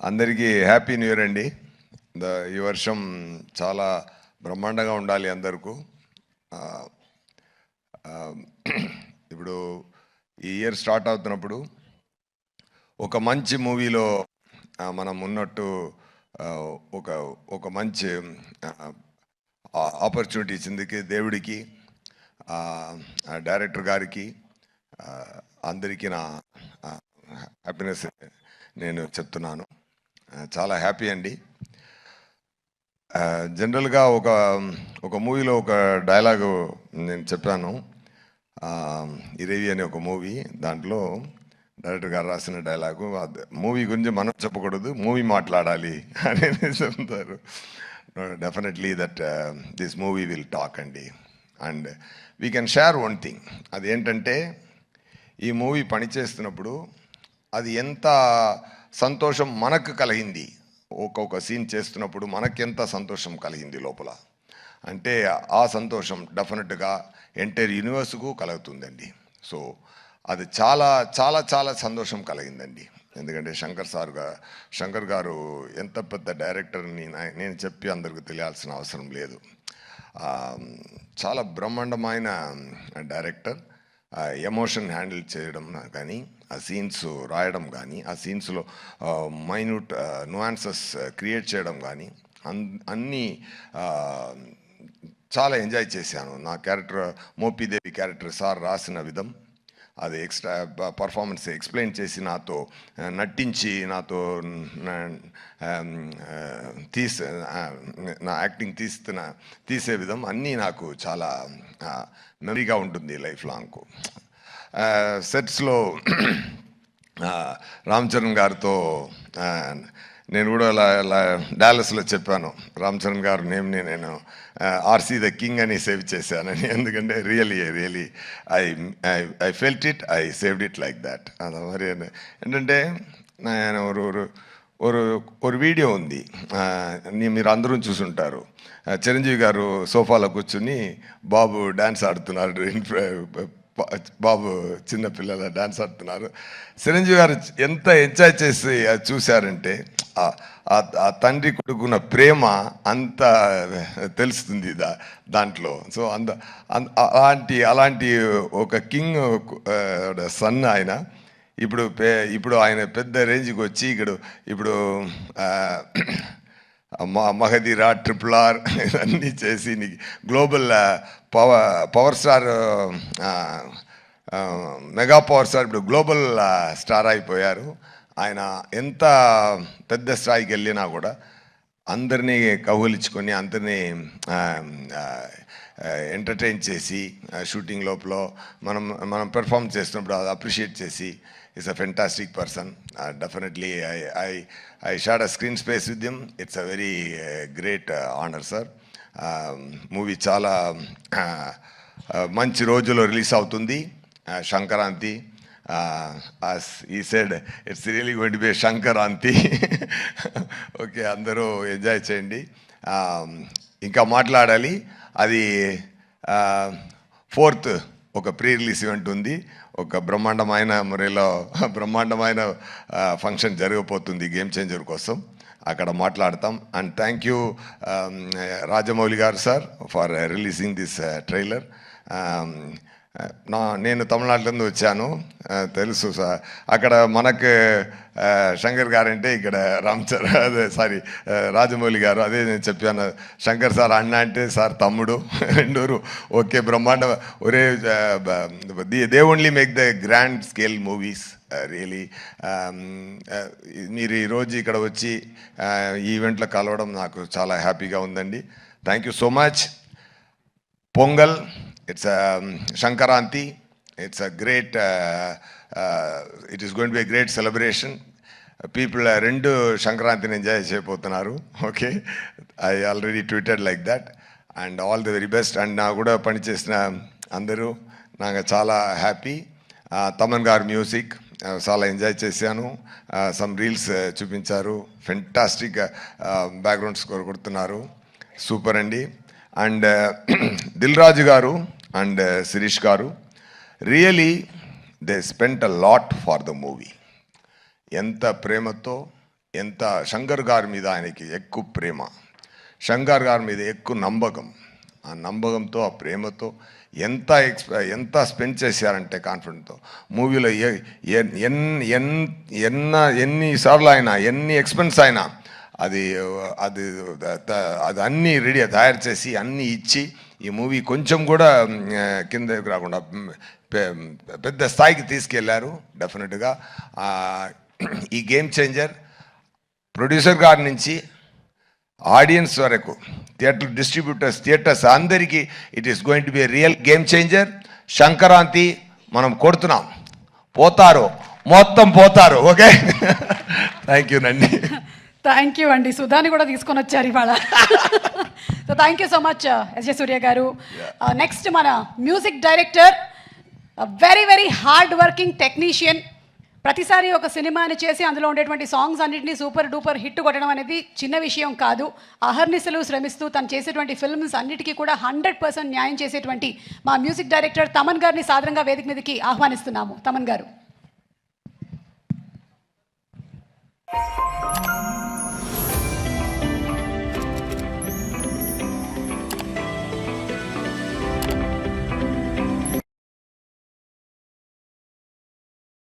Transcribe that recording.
అందరికీ happy new year అండి. ద- ఈ వర్షం చాలా బ్రహ్మాండంగా ఉండాలి అందరికీ. ఇప్పుడు ఈ ఇయర్ స్టార్ట్ అవుతున్నప్పుడు ఒక మంచి మూవీలో మనం ఉన్నట్టు ఒక ఒక మంచి ఆపర్చునిటీ ఇచ్చిందికి దేవుడికి డైరెక్టర్ గారికి అందరికీ నా హ్యాపీనెస్ నేను చెప్తున్నాను. చాలా హ్యాపీ అండి. జనరల్గా ఒక ఒక మూవీలో ఒక డైలాగు నేను చెప్పాను. ఇరేవి అనే ఒక మూవీ దాంట్లో డైరెక్టర్ గారు రాసిన డైలాగు మూవీ గురించి మనం చెప్పకూడదు మూవీ మాట్లాడాలి అని చెప్తారు. Definitely that this movie will talk అండి and. We can share one thing అది ఏంటంటే ఈ మూవీ పనిచేస్తున్నప్పుడు అది ఎంత సంతోషం మనకు కలిగింది. ఒక్కొక్క సీన్ చేస్తున్నప్పుడు మనకెంత సంతోషం కలిగింది లోపల? అంటే ఆ సంతోషం డెఫినెట్గా ఎంటైర్ యూనివర్స్కు కలుగుతుందండి. సో అది చాలా చాలా చాలా సంతోషం కలిగిందండి. ఎందుకంటే శంకర్ సార్ శంకర్ గారు ఎంత పెద్ద డైరెక్టర్ని నేను చెప్పి అందరికి తెలియాల్సిన అవసరం లేదు. చాలా బ్రహ్మాండమైన డైరెక్టర్. ఎమోషన్ హ్యాండిల్ చేయడం కానీ ఆ సీన్స్ రాయడం కానీ ఆ సీన్స్లో మైన్యూట్ నువాన్సెస్ క్రియేట్ చేయడం కానీ అన్ అన్నీ చాలా ఎంజాయ్ చేశాను. నా క్యారెక్టర్ మోపిదేవి క్యారెక్టర్ సార్ రాసిన విధం. అది ఎక్స్ట్రా పర్ఫార్మెన్స్ ఎక్స్ప్లెయిన్ చేసి నాతో నటించి నాతో తీసే నా యాక్టింగ్ తీస్తున్న తీసే విధం అన్నీ నాకు చాలా మెమరీగా ఉంటుంది లైఫ్ లాంగ్కు సెట్స్లో రామ్ చరణ్ గారితో నేను కూడా అలా అలా డాలస్లో చెప్పాను రామ్ చరణ్ గారు నేమ్ని నేను ఆర్సీ ద కింగ్ అని సేవ్ చేశానని ఎందుకంటే really really I I felt it I saved it like that అది మరి ఏంటంటే నేను ஒரு ஒரு ஒரு ஒரு వీడియో ఉంది ఆ, నీ- మీరు అందరూ చూసుంటారు ఆ, చిరంజీవి గారు సోఫాలో కూర్చుని బాబు డ్యాన్స్ ఆడుతున్నారు ఇన్ ఫ్ర- ప- బాబు చిన్నపిల్లల డాన్స్ ఆడుతున్నారు. చిరంజీవి గారు ఎంత ఎంజాయ్ చేసి అది చూశారంటే ఆ- ఆ- తండ్రి కొడుకున్న ప్రేమ అంత తెలుస్తుంది దా దాంట్లో. సో అంద అలాంటి అలాంటి ఒక కింగ్ సన్ ఆయన. ఇప్పుడు పే- ఇప్పుడు ఆయన పెద్ద రేంజ్కి వచ్చి ఇక్కడ ఇప్పుడు మహదీరా ట్రిపుల్ ఆర్ ఇవన్నీ చేసి నీకు global power power star mega power star ఇప్పుడు గ్లోబల్ స్టార్ అయిపోయారు. ఆయన ఎంత పెద్ద స్థాయికి వెళ్ళినా కూడా అందరినీ కౌగులించుకొని అందరినీ ఎంటర్టైన్ చేసి షూటింగ్ లోపల మనం మనం పెర్ఫామ్ చేస్తున్నప్పుడు అది అప్రిషియేట్ చేసి it's a fantastic person definitely I I I shared a screen space with them it's a very great honour sir movie చాలా మంచి రోజులో రిలీజ్ అవుతుంది. సంక్రాంతి ఈ side it's really going be Sankranti. Okay అందరూ enjoy చేయండి. ఇంకా మాట్లాడాలి. అది ఫోర్త్ ఒక ప్రీ రిలీజ్ ఈవెంట్ ఉంది. ఒక బ్రహ్మాండమైన మురేలో బ్రహ్మాండమైన ఫంక్షన్ జరగబోతుంది గేమ్ చేంజర్ కోసం. అక్కడ మాట్లాడతాం. And thank you Rajamouli garu sir for releasing this trailer. నా నేను తమిళనాడు వచ్చాను. తెలుసు సార్ అక్కడ మనకు శంకర్ గారంటే ఇక్కడ రామ్ చరణ్ అదే సారీ రాజమౌళి గారు అదే నేను చెప్పాను. శంకర్ సార్ అన్న అంటే సార్ తమ్ముడు. రెండూరు ఓకే బ్రహ్మాండ ఒరే they only make the grand scale movies really. మీరు ఈరోజు ఇక్కడ వచ్చి ఈవెంట్లో కలవడం నాకు చాలా హ్యాపీగా ఉందండి. Thank you so much. Pongal. It's Sankranti it's a great it is going be great celebration people రెండు సంక్రాంతిని ఎంజాయ్ చేయబోతున్నారు okay I already tweeted like that and all the very best and నా కూడా పనిచేసిన అందరూ నాకు చాలా హ్యాపీ తమన్ గారు మ్యూజిక్ చాలా ఎంజాయ్ చేశాను సమ్ రీల్స్ చూపించారు ఫెంటాస్టిక్ బ్యాక్గ్రౌండ్ స్కోర్ కొడుతున్నారు సూపర్ అండి and Dil Raju garu and uh, Shirish garu really they spent a lot for the movie ఎంత ప్రేమతో ఎంత శంకర్ గారి మీద ఆయనకి ఎక్కువ ప్రేమ. శంకర్ గారి మీద ఎక్కువ నమ్మకం ఆ నమ్మకంతో ఆ ప్రేమతో ఎంత ఎక్స్ప ఎంత స్పెండ్ చేశారంటే కాన్ఫిడెంట్తో. మూవీలో ఏ ఎన్ ఎన్ ఎన్న ఎన్నిసార్లు అయినా ఎన్ని ఎక్స్పెన్స్ అయినా అది అది అది అన్నీ రెడీ తయారు చేసి అన్నీ ఇచ్చి ఈ మూవీ కొంచెం కూడా కింద రాకుండా పెద్ద స్థాయికి తీసుకెళ్ళారు డెఫినెట్గా. ఈ గేమ్ చేంజర్ ప్రొడ్యూసర్ గారి నుంచి ఆడియన్స్ వరకు థియేటర్ డిస్ట్రిబ్యూటర్స్ థియేటర్స్ అందరికీ it is going to be real game changer Sankranti మనం కొడుతున్నాం. పోతారు. మొత్తం పోతారు. ఓకే? థ్యాంక్ యూ నండి థ్యాంక్ యూ అండి సుధాని కూడా తీసుకొని వచ్చారు ఇవాళ. So thank you so much SJ Surya garu. Next మన music director very very hard working technician ప్రతిసారి ఒక సినిమాని చేసి అందులో ఉండేటువంటి సాంగ్స్ అన్నింటినీ సూపర్ డూపర్ హిట్ కొట్టడం అనేది చిన్న విషయం కాదు. అహర్నిశలు శ్రమిస్తూ తను చేసేటువంటి ఫిల్మ్స్ అన్నిటికీ కూడా హండ్రెడ్ పర్సెంట్ న్యాయం చేసేటువంటి మా మ్యూజిక్ డైరెక్టర్ తమన్ గారిని సాదరంగా వేదిక మీదకి ఆహ్వానిస్తున్నాము. తమన్ గారు.